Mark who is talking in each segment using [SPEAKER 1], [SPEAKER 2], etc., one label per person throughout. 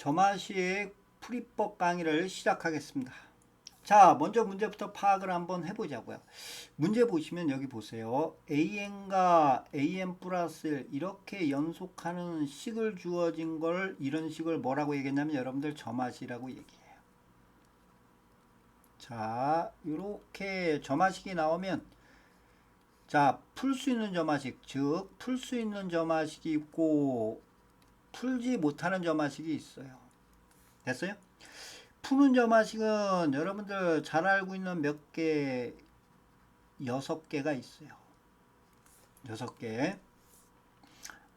[SPEAKER 1] 저마시의 풀이법 강의를 시작하겠습니다. 자, 먼저 문제부터 파악을 한번 해보자고요. 문제 보시면 여기 보세요. an과 an 플러스 1 이렇게 연속하는 식을 주어진 걸 이런 식을 뭐라고 얘기했냐면 여러분들 저마시라고 얘기해요. 자, 이렇게 저마식이 나오면 자, 풀 수 있는 저마식, 즉 풀 수 있는 저마식이 있고 풀지 못하는 저마식이 있어요. 됐어요? 푸는 저마식은 여러분들 잘 알고 있는 몇 개, 여섯 개가 있어요. 여섯 개.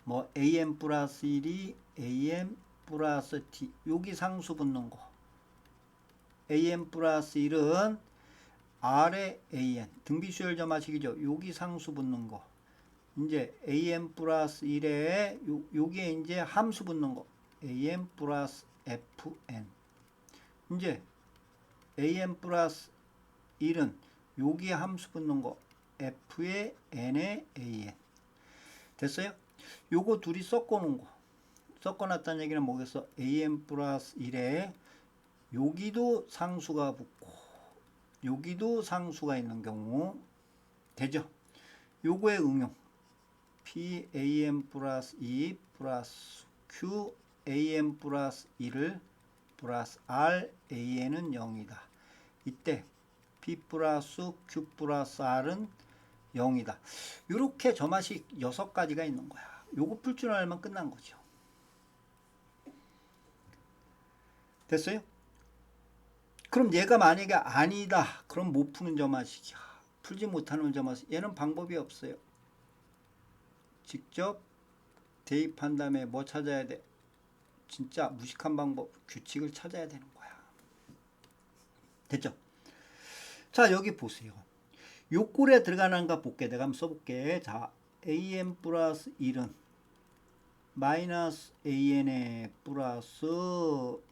[SPEAKER 1] 뭐, am 플러스 1이 am 플러스 t. 여기 상수 붙는 거. am 플러스 1은 r에 an. 등비수열 저마식이죠. 여기 상수 붙는 거. 이제 am 플러스 1에 요, 여기에 이제 함수 붙는 거. am 플러스 fn. 이제 am 플러스 1은 여기에 함수 붙는 거 f의 n의 an 됐어요? 요거 둘이 섞어 놓은 거 섞어 놨다는 얘기는 뭐겠어? am 플러스 1에 여기도 상수가 붙고 여기도 상수가 있는 경우 되죠? 요거의 응용 p am 플러스 2 플러스 q am 플러스 1을 플러스 R AN은 0이다. 이때 P 플러스 Q 플러스 R은 0이다. 이렇게 저맛이 6가지가 있는 거야. 요거 풀 줄 알면 끝난 거죠. 됐어요? 그럼 얘가 만약에 아니다. 그럼 못 푸는 저맛이야. 풀지 못하는 저맛. 얘는 방법이 없어요. 직접 대입한 다음에 뭐 찾아야 돼? 진짜 무식한 방법, 규칙을 찾아야 되는 거야. 됐죠? 자, 여기 보세요. 요 꼴에 들어가는가 볼게. 내가 한번 써볼게. 자, am 플러스 1은 마이너스 an에 플러스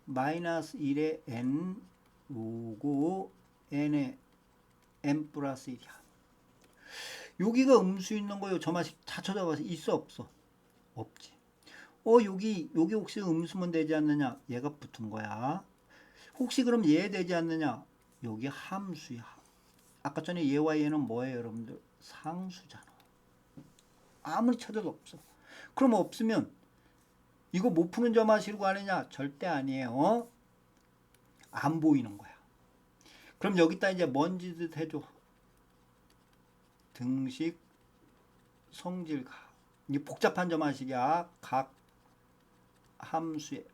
[SPEAKER 1] 마이너스 1에 n 로고 n에 n 플러스 1이야. 여기가 음수 있는 거요. 저만씩 다 찾아봐서 있어 없어? 없지. 어 여기 여기 혹시 음수면 되지 않느냐? 얘가 붙은 거야. 혹시 그럼 얘 되지 않느냐? 여기 함수야. 아까 전에 얘와 얘는 뭐예요, 여러분들? 상수잖아. 아무리 찾아도 없어. 그럼 없으면 이거 못 푸는 점 하시려고 하느냐? 절대 아니에요. 어? 안 보이는 거야. 그럼 여기다 이제 먼지듯 해줘. 등식 성질가. 이 복잡한 점화식이야. 각 함수의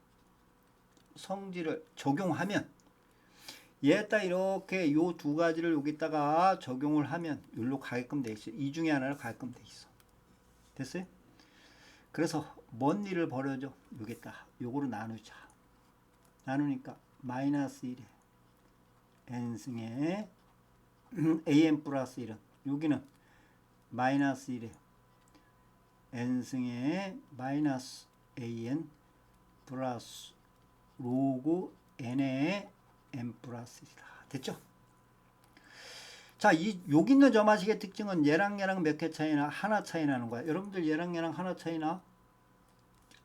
[SPEAKER 1] 성질을 적용하면 얘다 이렇게 요 두 가지를 여기다가 적용을 하면 여기로 가게끔 돼 있어요. 이 중에 하나를 가게끔 돼 있어. 됐어요? 그래서 뭔 일을 벌여줘? 여기다 요거로 나누자. 나누니까 마이너스 1에 n승에 am 플러스 1은 여기는 마이너스 1에 n승에 마이너스 an 플러스 로그 n의 n 플러스 1이다. 됐죠? 자, 이 여기 있는 점화식의 특징은 얘랑 얘랑 몇 개 차이나 하나 차이 나는 거야. 여러분들 얘랑 얘랑 하나 차이나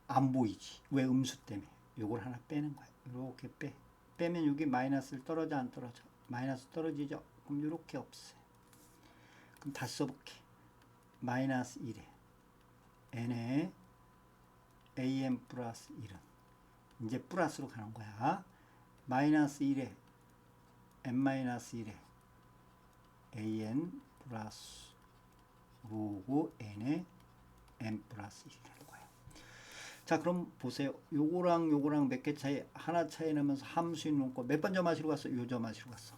[SPEAKER 1] 안 보이지. 왜 음수 때문에. 요걸 하나 빼는 거야. 이렇게 빼. 빼면 여기 마이너스를 떨어져 안 떨어져? 마이너스 떨어지죠. 그럼 이렇게 없애. 그럼 다시 써볼게. 마이너스 1에 n에 am 플러스 1은 이제 플러스로 가는 거야. 마이너스 1에 n 마이너스 1에 an 플러스 로고 n에 n 플러스 1이 되는 거예요. 자 그럼 보세요. 요거랑 요거랑 몇 개 차이 하나 차이 나면서 함수 있는 거몇 번 점하시로 갔어? 요 점하시로 갔어.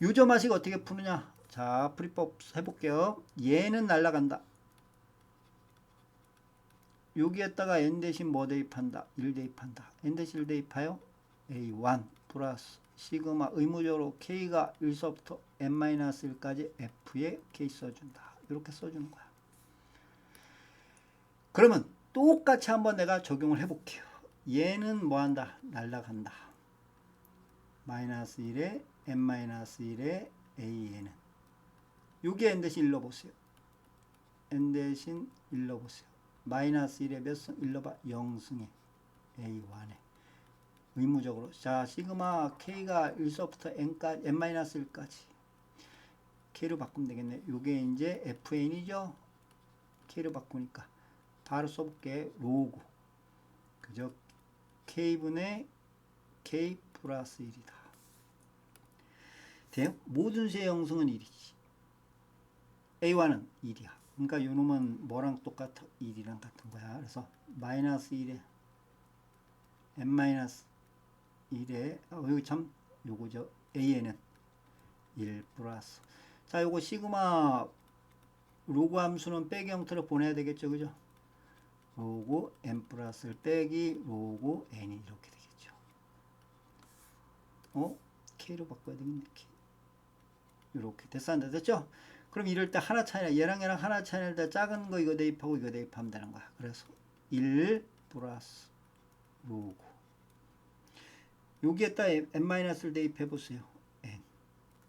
[SPEAKER 1] 요 점하식 어떻게 푸느냐? 자 풀이법 해볼게요. 얘는 날라간다. 여기에다가 n 대신 뭐 대입한다? 1 대입한다. n 대신 1 대입하여 a1 플러스 시그마 의무적으로 k가 1서부터 n-1까지 f에 k 써준다. 이렇게 써주는 거야. 그러면 똑같이 한번 내가 적용을 해볼게요. 얘는 뭐 한다? 날라간다. 마이너스 1에 n-1에 a는 여기에 n 대신 1 넣어보세요. n 대신 1 넣어보세요. 마이너스 1에 몇 승? 1 넣어봐. 0승에 A1에. 의무적으로. 자 시그마 K가 1서부터 N까지 N-1까지. K로 바꾸면 되겠네. 요게 이제 FN이죠? K로 바꾸니까. 바로 써볼게. 로고 그죠? K분의 K 플러스 1이다. 대 모든 수의 영성은 1이지 A1은 1이야. 그러니까 요 놈은 뭐랑 똑같아? 1이랑 같은 거야. 그래서 마이너스 1에 n 마이너스 1에 어, 여기 참 요거죠. A는 1 플러스. 자 요거 시그마 로그 함수는 빼기 형태로 보내야 되겠죠. 그죠? 로고 n 플러스를 빼기 로고 n이 이렇게 되겠죠. 어? K로 바꿔야 되겠네 k. 이렇게. 됐어? 안 됐죠 그럼 이럴 때 하나 차이나 얘랑 얘랑 하나 차이날 때 작은 거 이거 대입하고 이거 대입하면 되는 거야 그래서 1 플러스 로고 여기에다 n-를 대입해 보세요. n.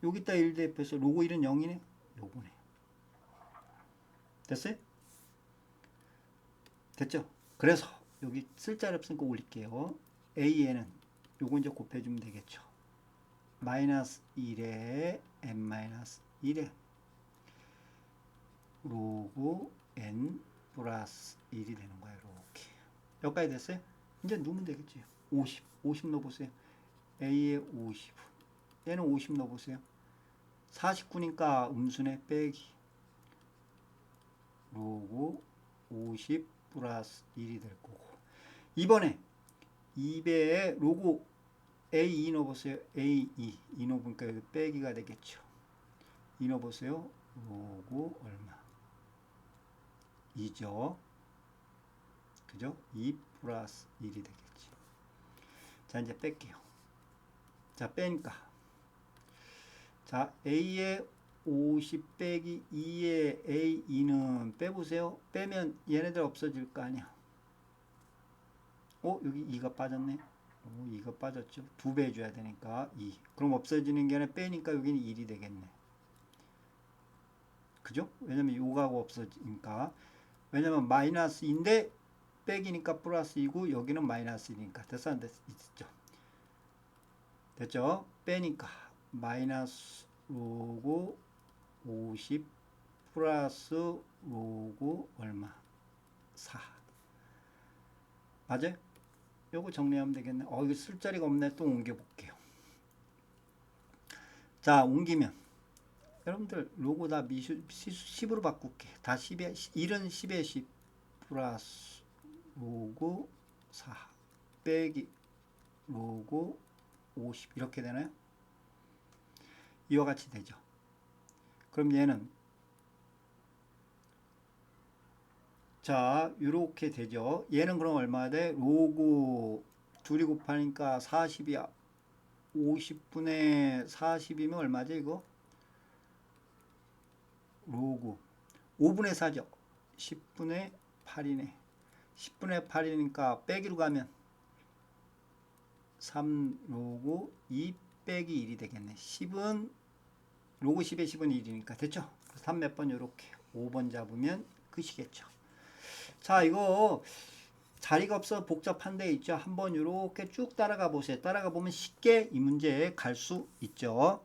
[SPEAKER 1] 여기다 1 대입해서 로고 1은 0이네. 요거네. 됐어요? 됐죠? 그래서 여기 쓸 자리 없으니까 올릴게요. a에는 요거 이제 곱해주면 되겠죠. 마이너스 1에 n-1에 로고 n 플러스 1이 되는 거예요. 이렇게. 여기까지 됐어요? 이제 누면 되겠지. 50. 50 넣어보세요. A에 50. 얘는 50 넣어보세요. 49니까 음수네 빼기. 로고 50 플러스 1이 될 거고. 이번에 2배에 로고 A2 넣어보세요. A2. 2 넣어보니까 여기 빼기가 되겠죠. 2 넣어보세요. 로고 얼마? 2죠. 그죠? 2 플러스 1이 되겠지. 자, 이제 뺄게요. 자, 빼니까. 자, A의 50 빼기 2의 A2는 빼보세요. 빼면 얘네들 없어질 거 아니야. 어, 여기 2가 빠졌네. 오, 2가 빠졌죠. 두 배 해줘야 되니까 2. 그럼 없어지는 게 아니라 빼니까 여기는 1이 되겠네. 그죠? 왜냐면 요가가 없어지니까. 왜냐면 마이너스인데 빼기니까 플러스이고 여기는 마이너스니까 됐어 안 됐죠? 됐죠? 빼니까 마이너스 로고 50 플러스 로고 얼마? 4 맞아요? 요거 정리하면 되겠네. 어, 이거 쓸 자리가 없네. 또 옮겨 볼게요. 자, 옮기면 여러분들 로고 다 미수 10으로 바꿀게. 다 10에 1은 10에 10 플러스 로고 4 빼기 로고 50 이렇게 되나요? 이와 같이 되죠. 그럼 얘는 자 이렇게 되죠. 얘는 그럼 얼마 돼? 로고 둘이 곱하니까 40이야. 50분의 40이면 얼마죠 이거? 로고 5분의 4죠. 10분의 8이네. 10분의 8이니까 빼기로 가면 3 로고 2 빼기 1이 되겠네. 10은 로고 10에 10은 1이니까 됐죠? 3 몇 번 요렇게 5번 잡으면 끝이겠죠. 자 이거 자리가 없어 복잡한 데 있죠. 한번 요렇게 쭉 따라가 보세요. 따라가 보면 쉽게 이 문제에 갈 수 있죠.